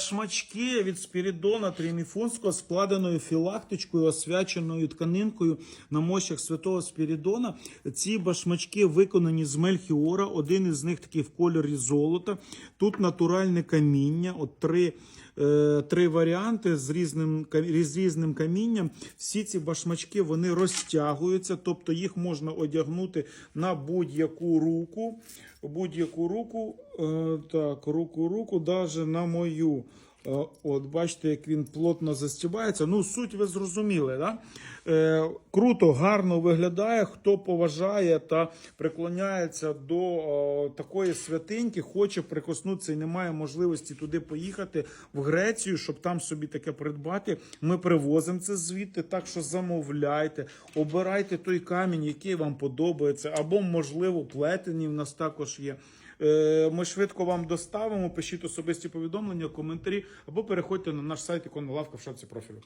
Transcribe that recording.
Шмачки від Спірідона Тріміфунського складеною філактичкою, освяченою тканинкою на мощах святого Спірідона. Ці башмачки виконані з мельхіора. Один із них такий в кольорі золота. Тут натуральне каміння. От три, е, три варіанти з різним, з різним камінням. Всі ці башмачки вони розтягуються, тобто їх можна одягнути на будь-яку руку. Будь-яку руку, е, так, руку, руку, навіть на мою. Е, От, бачите, як він плотно застібається. Ну, суть ви зрозуміли, да? Е, круто, гарно виглядає. Хто поважає та преклоняється до е, такої святиньки, хоче прикоснутися і не має можливості туди поїхати в Грецію, щоб там собі таке придбати. Ми привозимо це звідти, так що замовляйте, обирайте той камінь, який вам подобається, або, можливо, плетені в нас також є. Е, Ми швидко вам доставимо. Пишіть особисті повідомлення, коментарі або переходьте на наш сайт ікона лавка в шапці профілю.